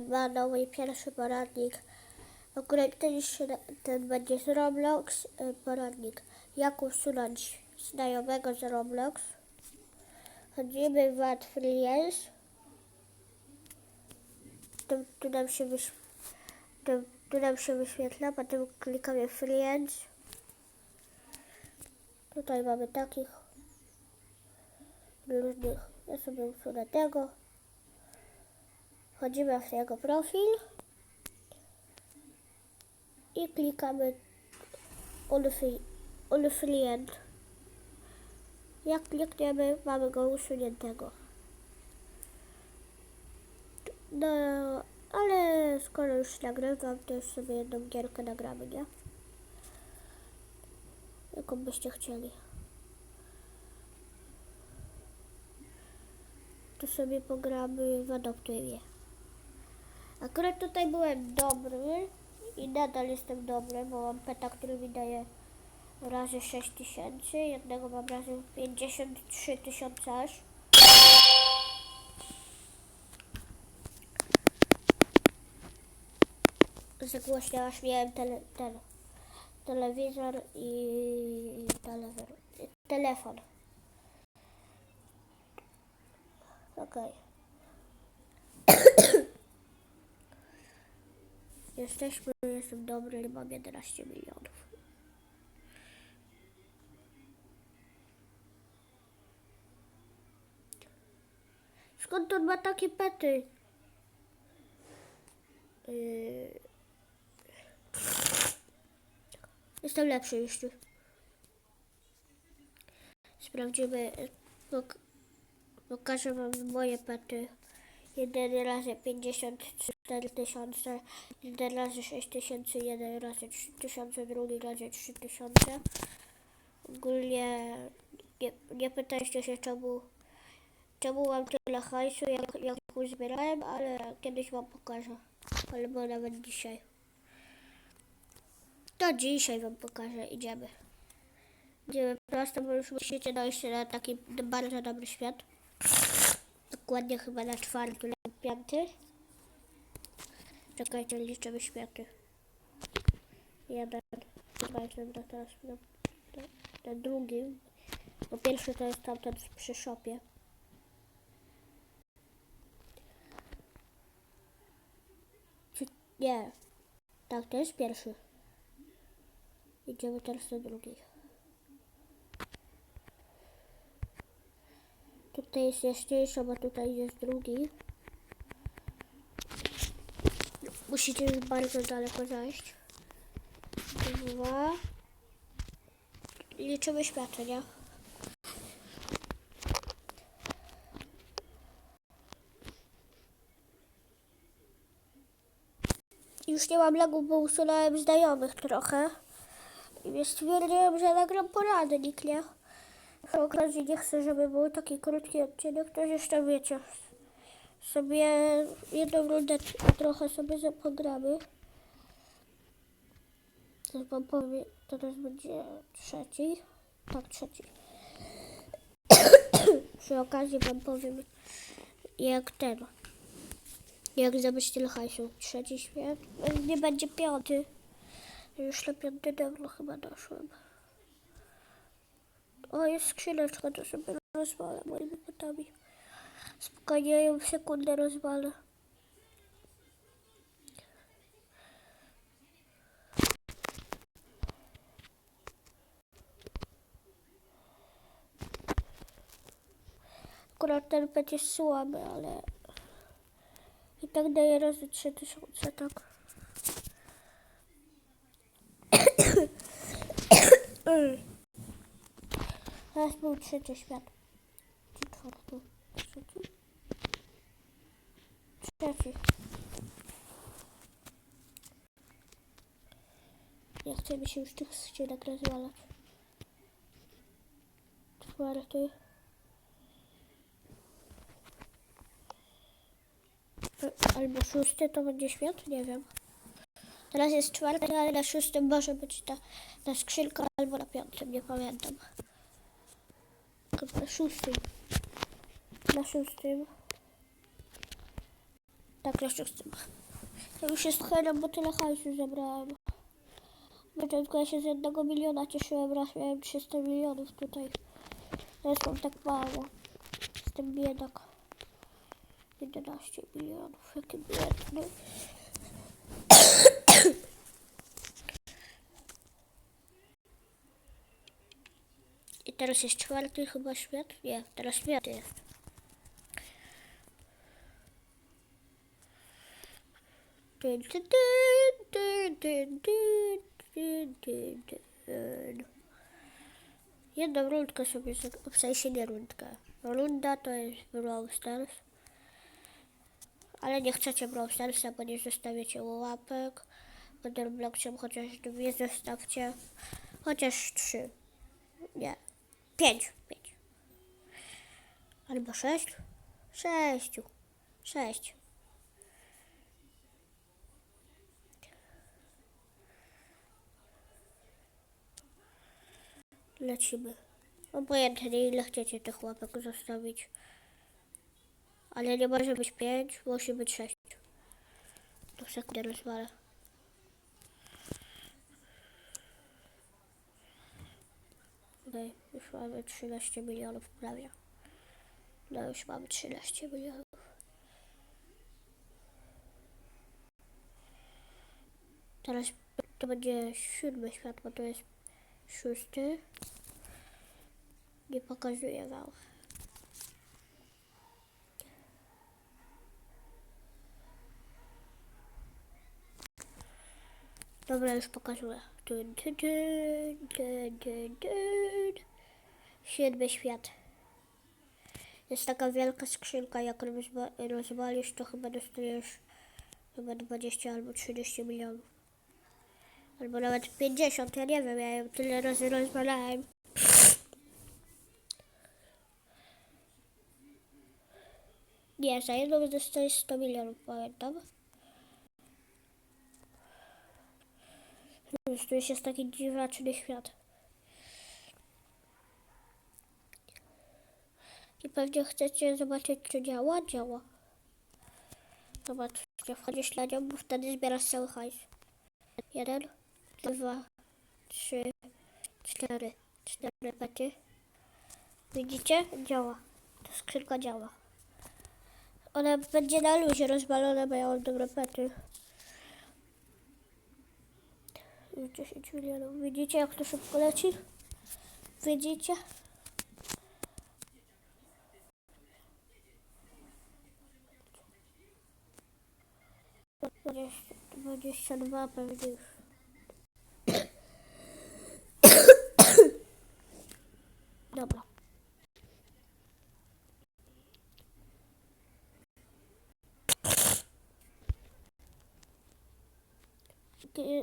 ma nowy pierwszy poradnik. Ten, się- ten będzie z Roblox y, poradnik. Jak usunąć znajomego z Roblox. Chodzimy w Friends. Tu, tu, nam się wyś... tu, tu nam się wyświetla, potem klikamy Friends. Tutaj mamy takich różnych. Ja sobie usunę tego. Wchodzimy w jego profil i klikamy Unfri- Unfriend. Jak klikniemy, mamy go usuniętego. No, ale skoro już nagrywam, to już sobie jedną gierkę nagramy, nie? Jaką byście chcieli. To sobie pogramy w Adoptuj. Akurat tutaj byłem dobry i nadal jestem dobry, bo mam peta, który mi daje razy 6 tysięcy, jednego mam razy 53 tysiące aż. Za głośno aż miałem tele, tele, telewizor i telewizor, telefon. Okej. Jesteśmy, jestem dobry mam 11 milionów. Skąd on ma takie pety? Yy... Jestem lepszy tu. Sprawdzimy. Pok pokażę wam moje pety. Jeden razy 54 tysiące, jeden razy 6 tysięcy, jeden razy 3 tysiące, drugi razy 3 tysiące. Ogólnie nie, nie pytajcie się czemu, czemu mam tyle hajsu, jak, jak uzbierałem, ale kiedyś wam pokażę. Albo nawet dzisiaj. To dzisiaj wam pokażę, idziemy. Idziemy prosto, bo już musicie dojść na taki bardzo dobry świat. Dokładnie chyba na czwarty lub piąty. Czekajcie, liczymy światy. Jeden, dwa, jestem na teraz na, na, na drugim. Bo pierwszy to jest tamten przy szopie. Czy, nie. Tak, to jest pierwszy. Idziemy teraz na drugi. Tutaj jest jeszcze, bo tutaj jest drugi. Musicie już bardzo daleko zajść. Dwa. Liczymy światło, nie? Już nie mam lagów, bo usunąłem znajomych trochę. I stwierdziłem, że nagram poradnik, nie? Przy okazji nie chcę, żeby był taki krótki odcinek, to jeszcze wiecie. Sobie jedną rundę trochę sobie za- pogramy. Teraz wam powiem, teraz będzie trzeci. Tak, trzeci. Przy okazji wam powiem, jak ten. Jak zdobyć tyle hajsu. Trzeci świat. Nie będzie piąty. Już na piąty dawno chyba doszłem. O, jest skrzyneczka, to sobie rozwalę moimi kotami. Spokojnie, ją w sekundę rozwalę. Akurat ten jest słaby, ale i tak daje razy 3000, tak. Był trzeci świat. Czy? Trzeci? Trzeci. Nie chce mi się już tych skrzynek rozwalać. Czwarty. Albo szósty to będzie świat? Nie wiem. Teraz jest czwarty, ale na szóstym może być ta, ta skrzynka albo na piątym, nie pamiętam. Na szóstym. Na szóstym. Tak, jeszcze chcę. Ja już jest chętna, bo tyle hajsu zebrałem. Na początku ja się z jednego miliona cieszyłem, raz miałem 300 milionów tutaj. Teraz mam tak mało. Jestem biedak. 11 milionów, jaki biedny. I teraz jest czwarty chyba świat? Nie, teraz świat jest. Jedną rundkę sobie, w sensie nie rundkę. Runda to jest Brawl Stars. Ale nie chcecie Brawl Starsa, bo nie zostawiacie łapek. Pod Robloxem chociaż dwie zostawcie. Chociaż trzy. Nie. Pięć. Pięć. Albo sześć. Sześciu. Sześć. Lecimy. Obojętnie ile chcecie tych łapek zostawić. Ale nie może być pięć, musi być sześć. To sekundę rozwalę. Okej, już mamy 13 milionów prawie. No już mamy 13 milionów. Teraz to będzie siódmy świat, bo to jest szósty. Nie pokazuję wam. Dobra, już pokazuję. Dun, dun, dun, dun, dun, dun. Siódmy świat. Jest taka wielka skrzynka, jak rozwa rozwalisz, to chyba dostajesz chyba 20 albo 30 milionów. Albo nawet 50, ja nie wiem, ja ją tyle razy rozwalałem. Nie, za jedną dostajesz 100 milionów, pamiętam. Tu jest taki dziwaczny świat. I pewnie chcecie zobaczyć, czy działa? Działa. Zobaczcie, wchodzisz na nią, bo wtedy zbierasz cały hajs. Jeden, dwa, trzy, cztery. Cztery pety. Widzicie? Działa. Ta skrzynka działa. Ona będzie na luzie rozwalona, bo ja mam dobre pety. 10 milionów. Widzicie, jak to szybko leci? Widzicie? 22 pewnych. Dobra.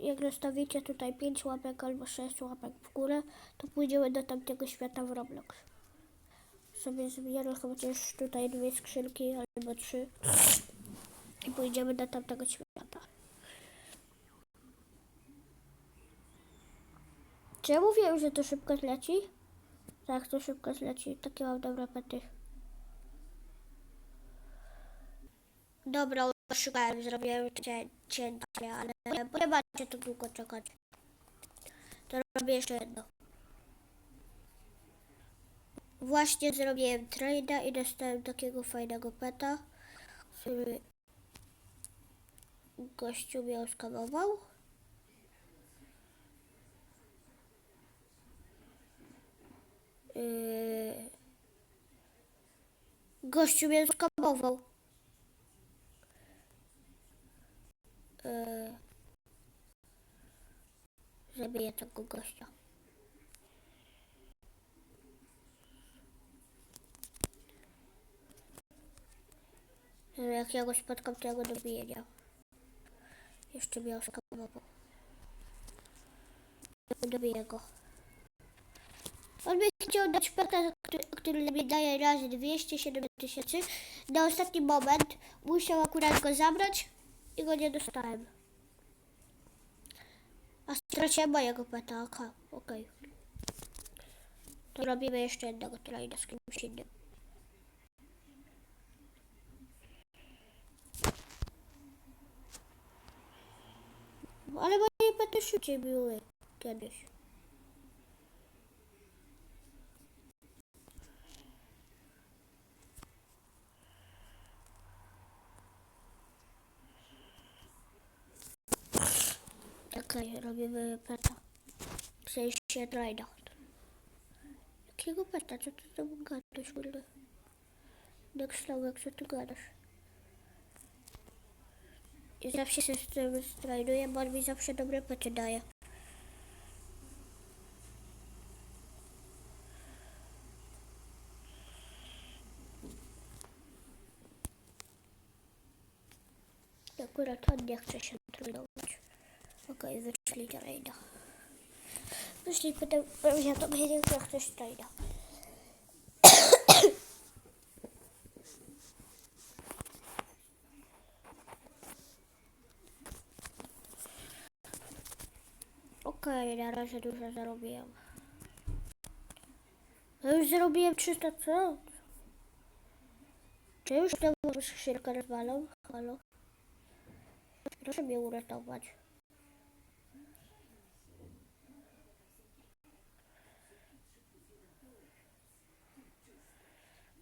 Jak zostawicie tutaj 5 łapek albo 6 łapek w górę, to pójdziemy do tamtego świata w Roblox. Sobie zbieram chociaż tutaj dwie skrzynki albo trzy i pójdziemy do tamtego świata. Czy ja mówiłem, że to szybko zleci? Tak, to szybko zleci. Takie mam dobre pety. Dobra, szukałem, zrobiłem cię- cięcie, ale nie macie tu długo czekać. To robię jeszcze jedno. Właśnie zrobiłem trade'a i dostałem takiego fajnego peta, który gościu mnie oskamował. Gościu mnie oskamował. Yy... Zabiję tego gościa. Yy, Jak ja go spotkam, to ja go dobiję? Jeszcze mnie oskamował. Dobiję go. On by chciał dać peta, który, który daje razy 207 tysięcy. Na ostatni moment musiał akurat go zabrać i go nie dostałem. A straciłem mojego peta, okej. Okay. To robimy jeszcze jednego trajda z kimś innym. Ale moje pety szybciej były kiedyś. Robimy peta. W sensie trajda. Jakiego peta? Co ty tam gadasz? kurde? Jak Sławek, co ty gadasz? I zawsze się z tym strajduję, bo on mi zawsze dobre pety daje. Akurat on nie chce się trenować. Okej, wyszli do rejda. Wyszli potem, ja to będzie chciał ktoś rejda. Okej, na razie dużo zarobiłem. Ja już zarobiłem 300 co? Czy już temu skrzynkę rozwalam? Halo? Proszę mnie uratować.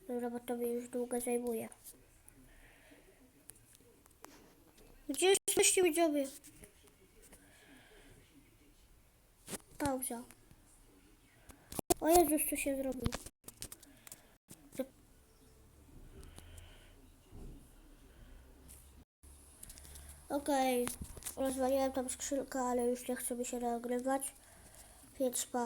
Dobra, bo to mnie już długo zajmuje. Gdzie jesteście widzowie? Pauza. O Jezus, co się zrobił? Okej, rozwaliłem tam skrzynkę, ale już nie chce mi się nagrywać. Więc pa.